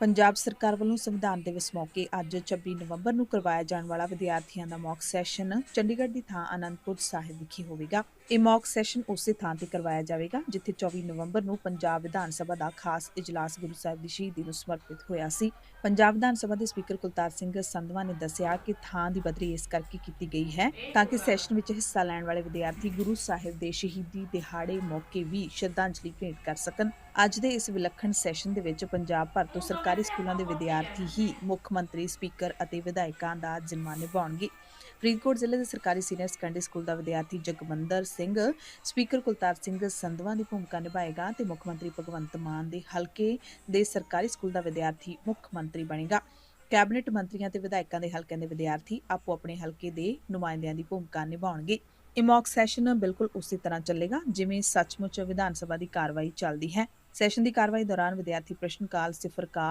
ਪੰਜਾਬ ਸਰਕਾਰ ਵੱਲੋਂ ਸੰਵਿਧਾਨ ਦਿਵਸ ਮੌਕੇ ਅੱਜ 26 ਨਵੰਬਰ ਨੂੰ ਕਰਵਾਇਆ ਜਾਣ ਵਾਲਾ ਵਿਦਿਆਰਥੀਆਂ ਦਾ ਮੌਕ ਸੈਸ਼ਨ ਚੰਡੀਗੜ੍ਹ ਦੀ ਥਾਂ ਆਨੰਦਪੁਰ ਸਾਹਿਬ ਵਿਖੇ ਹੋਵੇਗਾ। ਇਹ ਮੌਕ ਸੈਸ਼ਨ ਉਸੇ ਥਾਂ ਤੇ ਕਰਵਾਇਆ ਜਾਵੇਗਾ, ਜਿੱਥੇ 24 ਨਵੰਬਰ ਨੂੰ ਪੰਜਾਬ ਵਿਧਾਨ ਸਭਾ ਦਾ ਖਾਸ ਇਜਲਾਸ ਗੁਰੂ ਸਾਹਿਬ ਦੀ ਸ਼ਹੀਦੀ ਨੂੰ ਸਮਰਪਿਤ ਹੋਇਆ ਸੀ। ਪੰਜਾਬ ਵਿਧਾਨ ਸਭਾ ਦੇ ਸਪੀਕਰ ਕੁਲਤਾਰ ਸਿੰਘ ਸੰਧਵਾ ਨੇ ਦੱਸਿਆ ਕਿ ਥਾਂ ਦੀ ਬਦਲੀ ਇਸ ਕਰਕੇ ਕੀਤੀ ਗਈ ਹੈ ਤਾਂ ਕਿ ਸੈਸ਼ਨ ਵਿੱਚ ਹਿੱਸਾ ਲੈਣ ਵਾਲੇ ਵਿਦਿਆਰਥੀ ਗੁਰੂ ਸਾਹਿਬ ਦੇ ਸ਼ਹੀਦੀ ਦਿਹਾੜੇ ਮੌਕੇ ਵੀ ਸ਼ਰਧਾਂਜਲੀ ਭੇਂਟ ਕਰ ਸਕਣ। ਅੱਜ ਦੇ ਇਸ ਵਿਲੱਖਣ ਸੈਸ਼ਨ ਦੇ ਵਿੱਚ ਪੰਜਾਬ ਭਰ ਤੋਂ ਸਰਕਾਰ ਸਕੂਲਾਂ ਦੇ ਵਿਦਿਆਰਥੀ ਹੀ ਮੁੱਖ ਮੰਤਰੀ, ਸਪੀਕਰ ਅਤੇ ਵਿਧਾਇਕਾਂ ਦਾ ਜ਼ਿੰਮਾ ਨਿਭਾਉਣਗੇ। ਫਰੀਦਕੋਟ ਜ਼ਿਲ੍ਹੇ ਦੇ ਸਰਕਾਰੀ ਸੀਨੀਅਰ ਸੈਕੰਡਰੀ ਸਕੂਲ ਦਾ ਵਿਦਿਆਰਥੀ ਜਗਮੰਦਰ ਸਿੰਘ, ਸਪੀਕਰ ਕੁਲਤਾਰ ਸਿੰਘ ਸੰਧਵਾ ਦੀ ਭੂਮਿਕਾ ਨਿਭਾਏਗਾ ਤੇ ਮੁੱਖ ਮੰਤਰੀ ਭਗਵੰਤ ਮਾਨ ਦੇ ਹਲਕੇ ਦੇ ਸਰਕਾਰੀ ਸਕੂਲ ਦਾ ਵਿਦਿਆਰਥੀ ਮੁੱਖ ਮੰਤਰੀ ਬਣੇਗਾ। ਕੈਬਨਿਟ ਮੰਤਰੀਆਂ ਤੇ ਵਿਧਾਇਕਾਂ ਦੇ ਹਲਕਿਆਂ ਦੇ ਵਿਦਿਆਰਥੀ ਆਪੋ ਆਪਣੇ ਹਲਕੇ ਦੇ ਨੁਮਾਇੰਦਿਆਂ ਦੀ ਭੂਮਿਕਾ ਨਿਭਾਉਣਗੇ। ਇਹ ਸੈਸ਼ਨ ਬਿਲਕੁਲ ਉਸੇ ਤਰ੍ਹਾਂ ਚੱਲੇਗਾ, ਜਿਵੇਂ ਸੱਚਮੁੱਚ ਵਿਧਾਨ ਸਭਾ ਦੀ ਕਾਰਵਾਈ ਚੱਲਦੀ ਹੈ। ਸੈਸ਼ਨ ਦੀ ਕਾਰਵਾਈ ਦੌਰਾਨ ਵਿਦਿਆਰਥੀ ਪ੍ਰਸ਼ਨ ਕਾਲ ਸਿਫਰ ਕਾਲ